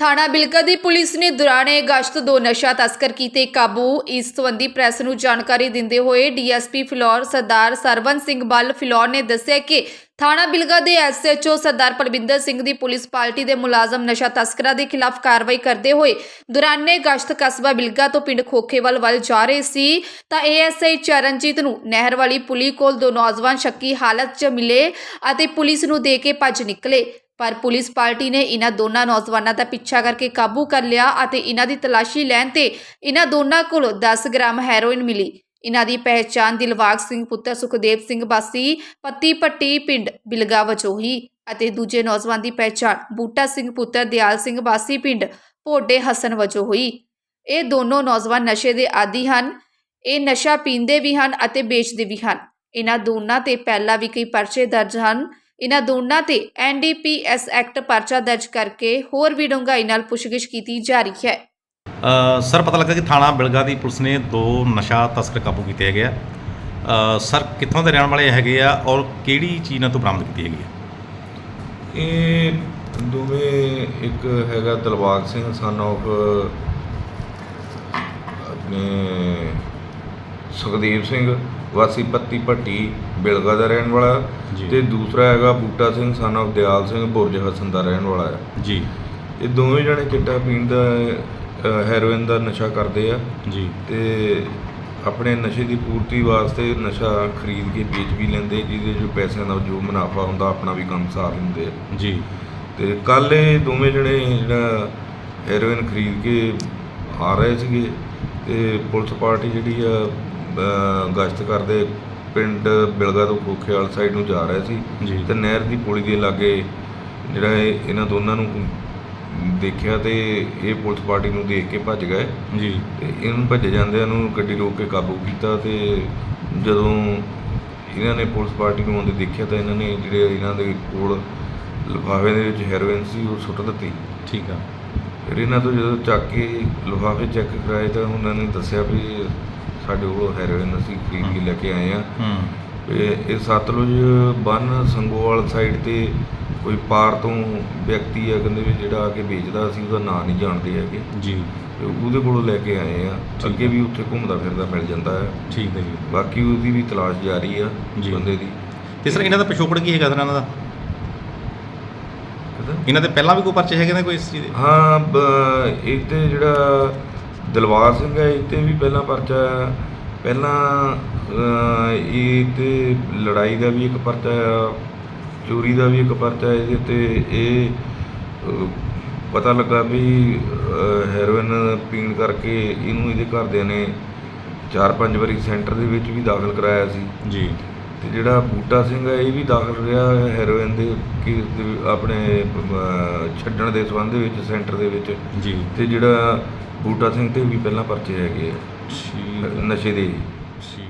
ਥਾਣਾ ਬਿਲਕਾ ਦੀ ਪੁਲਿਸ ਨੇ ਦੌਰਾਨੇ ਗਸ਼ਤ ਦੋ ਨਸ਼ਾ ਤਸਕਰ ਕੀਤੇ ਕਾਬੂ। ਇਸ ਸੰਬੰਧੀ ਪ੍ਰੈਸ ਨੂੰ ਜਾਣਕਾਰੀ ਦਿੰਦੇ ਹੋਏ ਡੀਐਸਪੀ ਫਿਲੌਰ ਸਰਦਾਰ ਸਰਵਨ ਸਿੰਘ ਬੱਲ ਫਿਲੌਰ ਨੇ ਦੱਸਿਆ ਕਿ ਥਾਣਾ ਬਿਲਗਾ ਦੇ ਐਸਐਚਓ ਸਰਦਾਰ ਪਰਵਿੰਦਰ ਸਿੰਘ ਦੀ ਪੁਲਿਸ ਪਾਰਟੀ ਦੇ ਮੁਲਾਜ਼ਮ ਨਸ਼ਾ ਤਸਕਰਾਂ ਦੇ ਖਿਲਾਫ ਕਾਰਵਾਈ ਕਰਦੇ ਹੋਏ ਦੌਰਾਨੇ ਗਸ਼ਤ ਕਸਬਾ ਬਿਲਗਾ ਤੋਂ ਪਿੰਡ ਖੋਖੇਵਾਲ ਵੱਲ ਜਾ ਰਹੇ ਸੀ। ਤਾਂ ਏਐਸਆਈ ਚਰਨਜੀਤ ਨੂੰ ਨਹਿਰ ਵਾਲੀ ਪੁਲੀ ਕੋਲ ਦੋ ਨੌਜਵਾਨ ਸ਼ੱਕੀ ਹਾਲਤ 'ਚ ਮਿਲੇ ਅਤੇ ਪੁਲਿਸ ਨੂੰ ਦੇ ਕੇ ਭੱਜ ਨਿਕਲੇ। ਪਰ ਪੁਲਿਸ ਪਾਰਟੀ ਨੇ ਇਹਨਾਂ ਦੋਨਾਂ ਨੌਜਵਾਨਾਂ ਦਾ ਪਿੱਛਾ ਕਰਕੇ ਕਾਬੂ ਕਰ ਲਿਆ ਅਤੇ ਇਹਨਾਂ ਦੀ ਤਲਾਸ਼ੀ ਲੈਣ ਤੇ ਇਹਨਾਂ ਦੋਨਾਂ ਕੋਲ 10 ਗ੍ਰਾਮ ਹੈਰੋਇਨ ਮਿਲੀ। ਇਹਨਾਂ ਦੀ ਪਹਿਚਾਣ ਦਿਲਵਾਗ ਸਿੰਘ ਪੁੱਤਰ ਸੁਖਦੇਵ ਸਿੰਘ ਬਾਸੀ ਪੱਤੀ ਪੱਟੀ ਪਿੰਡ ਬਿਲਗਾ ਵਜੋਂ ਹੋਈ ਅਤੇ ਦੂਜੇ ਨੌਜਵਾਨ ਦੀ ਪਹਿਚਾਣ ਬੂਟਾ ਸਿੰਘ ਪੁੱਤਰ ਦਿਆਲ ਸਿੰਘ ਬਾਸੀ ਪਿੰਡ ਭੋਡੇ ਹਸਨ ਵਜੋਂ ਹੋਈ। ਇਹ ਦੋਨੋਂ ਨੌਜਵਾਨ ਨਸ਼ੇ ਦੇ ਆਦੀ ਹਨ। ਇਹ ਨਸ਼ਾ ਪੀਂਦੇ ਵੀ ਹਨ ਅਤੇ ਵੇਚਦੇ ਵੀ ਹਨ। ਇਹਨਾਂ ਦੋਨਾਂ ਤੇ ਪਹਿਲਾਂ ਵੀ ਕਈ ਪਰਚੇ ਦਰਜ ਹਨ। ਇਹਨਾਂ ਦੋਨਾਂ ਤੇ ਐਨਡੀਪੀਐਸ ਐਕਟ ਪਰਚਾ ਦਰਜ ਕਰਕੇ ਹੋਰ ਵੀ ਡੂੰਘਾਈ ਨਾਲ ਪੁੱਛਗਿੱਛ ਕੀਤੀ ਜਾ ਰਹੀ ਹੈ। ਅ, ਸਰ ਪਤਾ ਲੱਗਾ ਕਿ ਥਾਣਾ ਬਿਲਗਾ ਦੀ ਪੁਲਿਸ ਨੇ ਦੋ ਨਸ਼ਾ ਤਸਕਰ ਕਾਬੂ ਕੀਤੇ ਹੈਗੇ ਆ। ਅ, ਸਰ ਕਿੱਥੋਂ ਦੇ ਰਹਿਣ ਵਾਲੇ ਹੈਗੇ ਆ ਔਰ ਕਿਹੜੀ ਚੀਜ਼ ਨਾਲ ਤੋਂ ਬਰਾਮਦ ਕੀਤੀ ਹੈਗੀ ਆ? ਇਹ ਦੋਵੇਂ ਇੱਕ ਹੈਗਾ ਦਿਲਬਾਗ ਸਿੰਘ ਸਨ of ਆਪਣੇ ਸੁਖਦੇਵ ਸਿੰਘ ਵਾਸੀ ਪੱਤੀ ਭੱਟੀ ਬਿਲਗਾ ਦਾ ਰਹਿਣ ਵਾਲਾ ਜੀ। ਤੇ ਦੂਸਰਾ ਹੈਗਾ ਬੂਟਾ ਸਿੰਘ ਸਨ of ਦਿਆਲ ਸਿੰਘ ਬੁਰਜ ਹਸਨ ਦਾ ਰਹਿਣ ਵਾਲਾ ਹੈ ਜੀ। ਇਹ ਦੋਵੇਂ ਜਣੇ ਚਿੱਟਾ ਪੀਣ ਦਾ ਅ, ਹੈਰੋਇਨ ਦਾ ਨਸ਼ਾ ਕਰਦੇ ਆ। ਜੀ। ਤੇ ਆਪਣੇ ਨਸ਼ੇ ਦੀ ਪੂਰਤੀ ਵਾਸਤੇ ਨਸ਼ਾ ਖਰੀਦ ਕੇ ਵੇਚ ਵੀ ਲੈਂਦੇ ਜਿਹਦੇ ਜੋ ਪੈਸਿਆਂ ਦਾ ਜੋ ਮੁਨਾਫਾ ਹੁੰਦਾ ਆਪਣਾ ਵੀ ਕੰਮ ਸਾਰ ਲੈਂਦੇ ਆ। ਜੀ। ਤੇ ਕੱਲ ਇਹ ਦੋਵੇਂ ਜਣੇ ਜਿਹੜਾ ਹੈਰੋਇਨ ਖਰੀਦ ਕੇ ਆ ਰਹੇ ਸੀਗੇ ਤੇ ਪੁਲਿਸ ਪਾਰਟੀ ਜਿਹੜੀ ਆ ਗਸ਼ਤ ਕਰਦੇ ਪਿੰਡ ਬਿਲਗਾ ਤੋਂ ਖੋਖੇਵਾਲ ਸਾਈਡ ਨੂੰ ਜਾ ਰਹੇ ਸੀ। ਤੇ ਨਹਿਰ ਦੀ ਪੁਲੀ ਦੇ ਲਾਗੇ ਜਿਹੜਾ ਇਹ ਇਹਨਾਂ ਦੋਨਾਂ ਨੂੰ ਦੇਖਿਆ ਤੇ ਇਹ ਪੁਲਿਸ ਪਾਰਟੀ ਨੂੰ ਦੇਖ ਕੇ ਭੱਜ ਗਏ। ਜੀ। ਤੇ ਇਹਨੂੰ ਭੱਜੇ ਜਾਂਦਿਆਂ ਨੂੰ ਗੱਡੀ ਰੋਕ ਕੇ ਕਾਬੂ ਕੀਤਾ ਤੇ ਜਦੋਂ ਇਹਨਾਂ ਨੇ ਪੁਲਿਸ ਪਾਰਟੀ ਨੂੰ ਆਉਂਦੇ ਦੇਖਿਆ ਤਾਂ ਇਹਨਾਂ ਨੇ ਜਿਹੜੇ ਇਹਨਾਂ ਦੇ ਕੋਲ ਲਿਫਾਫੇ ਦੇ ਵਿੱਚ ਹੈਰੋਇਨ ਸੀ ਉਹ ਸੁੱਟ ਦਿੱਤੀ। ਠੀਕ ਆ। ਫਿਰ ਇਹਨਾਂ ਤੋਂ ਜਦੋਂ ਚੱਕ ਕੇ ਲਿਫਾਫੇ ਚੈੱਕ ਕਰਾਏ ਤਾਂ ਉਹਨਾਂ ਨੇ ਦੱਸਿਆ ਵੀ ਸਾਡੇ ਕੋਲ ਹੈਰੋਇਨ ਅਸੀਂ ਖਰੀਦ ਕੇ ਲੈ ਕੇ ਆਏ ਆ ਹੂੰ। ਇਹ ਸਤਲੁਜ ਬੰਨ ਸੰਗੋਵਾਲ ਸਾਈਡ ਤੇ ਕੋਈ ਪਾਰ ਤੋਂ ਵਿਅਕਤੀ ਆ ਕਹਿੰਦੇ ਵੀ ਜਿਹੜਾ ਆ ਕੇ ਵੇਚਦਾ ਅਸੀਂ ਉਹਦਾ ਨਾਂ ਨਹੀਂ ਜਾਣਦੇ ਹੈਗੇ। ਜੀ। ਉਹਦੇ ਕੋਲੋਂ ਲੈ ਕੇ ਆਏ ਆ। ਅੱਗੇ। ਵੀ ਉੱਥੇ ਘੁੰਮਦਾ ਫਿਰਦਾ ਮਿਲ ਜਾਂਦਾ ਹੈ। ਠੀਕ ਹੈ ਜੀ। ਬਾਕੀ ਉਹਦੀ ਵੀ ਤਲਾਸ਼ ਜਾਰੀ ਆ। ਬੰਦੇ ਦੀ। ਤੇ ਸਰ ਇਹਨਾਂ ਦਾ ਪਿਛੋਕੜ ਕੀ ਹੈਗਾ ਸਰ ਇਹਨਾਂ ਦਾ? ਇਹਨਾਂ ਦੇ ਪਹਿਲਾਂ ਵੀ ਕੋਈ ਪਰਚੇ ਹੈਗੇ ਨੇ ਕੋਈ ਇਸ ਚੀਜ਼ ਦੇ? ਹਾਂ ਇਹ ਤੇ ਜਿਹੜਾ ਦਿਲਵਾਰ ਸਿੰਘ ਹੈ ਇਹ ਤੇ ਵੀ ਪਹਿਲਾਂ ਪਰਚਾ ਹੈ। ਪਹਿਲਾਂ ਇਹ ਤੇ ਲੜਾਈ ਦਾ ਵੀ ਇੱਕ ਪਰਚਾ ਆ ਚੋਰੀ ਦਾ ਵੀ ਇੱਕ ਪਰਚਾ ਹੈ ਇਹਦੇ ਤੇ ਇਹ ਪਤਾ ਲੱਗਾ ਵੀ ਹੈਰੋਇਨ ਪੀਣ ਕਰਕੇ ਇਹਨੂੰ ਇਹਦੇ ਘਰਦਿਆਂ ਨੇ ਚਾਰ ਪੰਜ ਵਾਰੀ ਸੈਂਟਰ ਦੇ ਵਿੱਚ ਵੀ ਦਾਖਲ ਕਰਾਇਆ ਸੀ। ਜੀ। ਤੇ ਜਿਹੜਾ ਬੂਟਾ ਸਿੰਘ ਹੈ ਇਹ ਵੀ ਦਾਖਲ ਰਿਹਾ ਹੈਰੋਇਨ ਦੇ ਕੇਸ ਦੇ ਆਪਣੇ ਛੱਡਣ ਦੇ ਸੰਬੰਧ ਦੇ ਵਿੱਚ ਸੈਂਟਰ ਦੇ ਵਿੱਚ। ਜੀ। ਤੇ ਜਿਹੜਾ ਬੂਟਾ ਸਿੰਘ ਤੇ ਵੀ ਪਹਿਲਾਂ ਪਰਚੇ ਹੈਗੇ ਆ। ਨਸ਼ੇ ਦੇ। ਜੀ